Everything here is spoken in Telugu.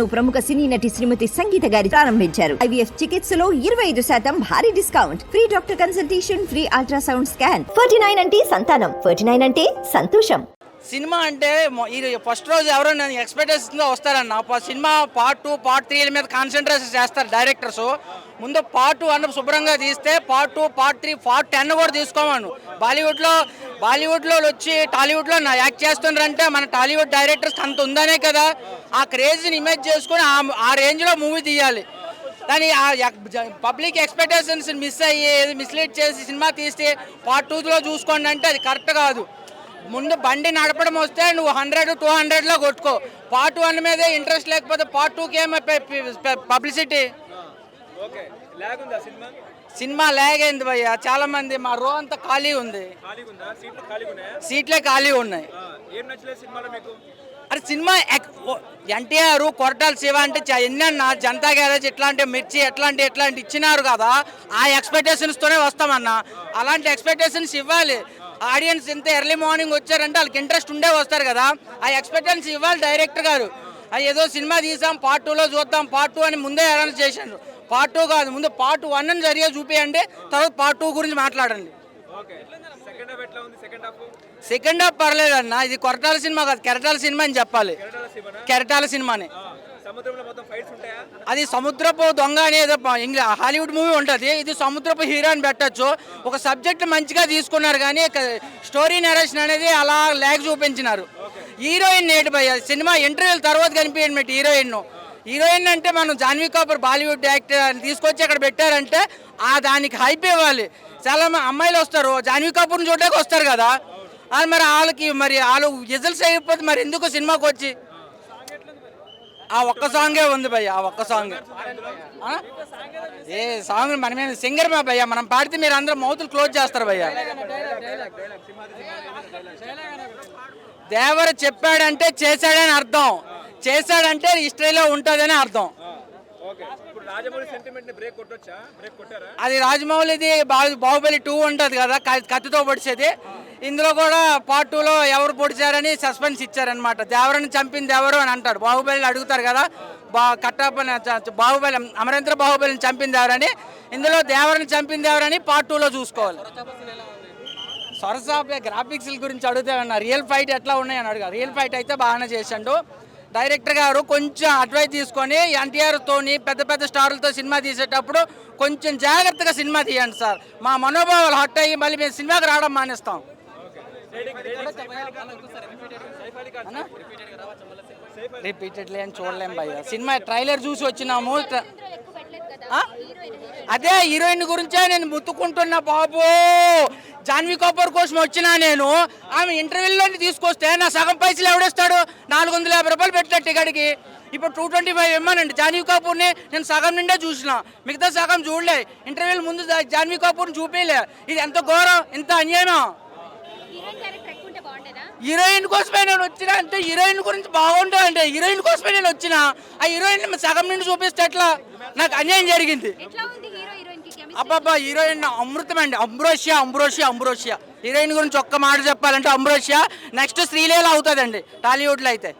ప్రముఖ సినీ నటి శ్రీమతి సంగీత గారి ప్రారంభించారు. ఐవీఎఫ్ చికిత్సలో ఇరవై ఐదు శాతం భారీ discount. Free doctor consultation free ultrasound scan. Forty nine అంటే సంతానం. ఫోర్టీ నైన్ అంటే సంతోషం. సినిమా అంటే ఈ ఫస్ట్ రోజు ఎవరైనా ఎక్స్పెక్టేషన్గా వస్తారన్న. Cinema part two part three మీద కాన్సన్ట్రేషన్ చేస్తారు డైరెక్టర్స్ ముందు పార్ట్ టూ అన్న శుభ్రంగా తీస్తే part two part three part ten కూడా తీసుకోమను. బాలీవుడ్లో బాలీవుడ్లో వచ్చి టాలీవుడ్లో నా యాక్ట్ చేస్తున్నారంటే మన టాలీవుడ్ డైరెక్టర్స్ అంత ఉందనే కదా. ఆ క్రేజ్ని ఇమేజ్ చేసుకొని ఆ ఆ రేంజ్లో మూవీ తీయాలి. కానీ పబ్లిక్ ఎక్స్పెక్టేషన్స్ మిస్ అయ్యి మిస్లీడ్ చేసి సినిమా తీస్తే పార్ట్ టూలో చూసుకోండి అంటే అది కరెక్ట్ కాదు. ముందు బండి నడపడం వస్తే నువ్వు హండ్రెడ్ టూ హండ్రెడ్లో కొట్టుకో. పార్ట్ వన్ మీదే ఇంట్రెస్ట్ లేకపోతే పార్ట్ టూకి ఏమో పబ్లిసిటీ సినిమా? లాగ్ అయింది భయ్య. చాలా మంది మా రో అంతా ఖాళీ ఉంది. సీట్లు ఖాళీ ఉన్నాయి. అరే సినిమా ఎన్టీఆర్ కొరటాల శివ అంటే ఎన్నన్నా జనతా గ్యారేజ్ ఇట్లాంటి మిర్చి ఎట్లాంటి ఎట్లాంటి ఇచ్చినారు కదా ఆ ఎక్స్పెక్టేషన్స్తోనే వస్తామన్నా. అలాంటి ఎక్స్పెక్టేషన్స్ ఇవ్వాలి. ఆడియన్స్ ఇంత ఎర్లీ మార్నింగ్ వచ్చారంటే వాళ్ళకి ఇంట్రెస్ట్ ఉండే వస్తారు కదా. ఆ ఎక్స్పెక్టేషన్స్ ఇవ్వాలి డైరెక్టర్ గారు. అది ఏదో సినిమా తీసాం పార్ట్ టూలో చూద్దాం పార్ట్ టూ అని ముందే అనౌన్స్ చేశారు పార్ట్ టూ కాదు ముందు పార్ట్ వన్ అని జరిగే చూపియండి తర్వాత పార్ట్ టూ గురించి మాట్లాడండి. సెకండ్ హాఫ్ పర్లేదన్న ఇది కొరటాల సినిమా కాదు కెరటాల సినిమా అని చెప్పాలి. కెరటాల సినిమానే? అది సముద్రపు దొంగ అనేది ఇంగ్లీ హాలీవుడ్ మూవీ ఉంటుంది. ఇది సముద్రపు హీరో అని పెట్టచ్చు. ఒక సబ్జెక్ట్ మంచిగా తీసుకున్నారు కానీ స్టోరీ నరేషన్ అనేది అలా ల్యాగ్ చూపించినారు. హీరోయిన్ నేటి భయ్య? సినిమా ఇంటర్వ్యూల తర్వాత కనిపించండి హీరోయిన్ హీరోయిన్ అంటే మనం జాన్వీ కపూర్ బాలీవుడ్ యాక్టర్ అని తీసుకొచ్చి అక్కడ పెట్టారంటే ఆ దానికి హైప్ ఇవ్వాలి. చాలా మంది అమ్మాయిలు వస్తారు. జాన్వీ కపూర్ని చూడడానికి వస్తారు కదా. అది మరి వాళ్ళకి మరి వాళ్ళు రిజల్ట్స్ అయిపోతే మరి ఎందుకు సినిమాకి వచ్చి ఆ ఒక్క సాంగే ఉంది భయ్య ఆ ఒక్క సాంగ్. ఏ సాంగ్ మనమే సింగర్ మా భయ్య మనం పాడితే మీరు అందరూ మౌతులు క్లోజ్ చేస్తారు భయ్య. దేవర చెప్పాడంటే చేశాడని అర్థం. చేశాడంటే హిస్టరీలో ఉంటుందని అర్థం. రాజమౌళి అది రాజమౌళిది బాహు- బాహుబలి టూ ఉంటుంది కదా క- కత్తితో పొడిచేది. ఇందులో కూడా పార్ట్ టూలో ఎవరు పొడిచారని సస్పెన్స్ ఇచ్చారనమాట దేవరని చంపింది ఎవరు అని అంటారు బాహుబలి అడుగుతారు కదా బా కట్టప్పని బాహుబలి అమరేంద్ర బాహుబలిని చంపింది ఎవరని ఇందులో దేవరని చంపింది ఎవరని పార్ట్ టూలో చూసుకోవాలి. సొరసాపే గ్రాఫిక్స్ గురించి అడుగుతామన్నా రియల్ ఫైట్ ఎట్లా ఉన్నాయని అడుగు రియల్ ఫైట్ అయితే బాగానే చేసిండు. డైరెక్టర్ గారు కొంచెం అడ్వైస్ తీసుకొని ఎన్టీఆర్ తోని పెద్ద పెద్ద స్టార్లతో సినిమా తీసేటప్పుడు కొంచెం జాగ్రత్తగా సినిమా తీయండి సార్. మా మనోభావాలు హట్ అయ్యి మళ్ళీ మేము సినిమాకి రావడం మానేస్తాం. రిపీటెడ్లీ అని చూడలేం భయ్య. సినిమా ట్రైలర్ చూసి వచ్చినాము. అదే హీరోయిన్ గురించే నేను ముత్తుకుంటున్నా బాబు. జాన్వీ కపూర్ కోసం వచ్చినా నేను. ఆమె ఇంటర్వ్యూలో తీసుకొస్తే నా సగం పైసలు ఎవడేస్తాడు? నాలుగు వందల యాభై రూపాయలు పెట్టిన టికెట్కి. ఇప్పుడు టూ ట్వంటీ ఫైవ్ ఇమ్మానండి. జాన్వీ కపూర్ని నేను సగం నిండే చూసిన. మిగతా సగం చూడలే. ఇంటర్వ్యూల ముందు జాన్వీ కపూర్ని చూపించలే ఇది ఎంత ఘోరం ఎంత అన్యాయం హీరోయిన్ కోసమే నేను వచ్చిన అంటే హీరోయిన్ గురించి బాగుంటుంది అంటే. హీరోయిన్ కోసమే నేను వచ్చిన. ఆ హీరోయిన్ సగం నుండి చూపిస్తే ఎట్లా? నాకు అన్యాయం జరిగింది. అబ్బాబ్బా హీరోయిన్ అమృతం అండి. అంబ్రోషియా అంబ్రోషియా అంబ్రోషియా హీరోయిన్ గురించి ఒక్క మాట చెప్పాలంటే అంబ్రోషియా నెక్స్ట్ శ్రీలీల అవుతుందండి. టాలీవుడ్లో అయితే.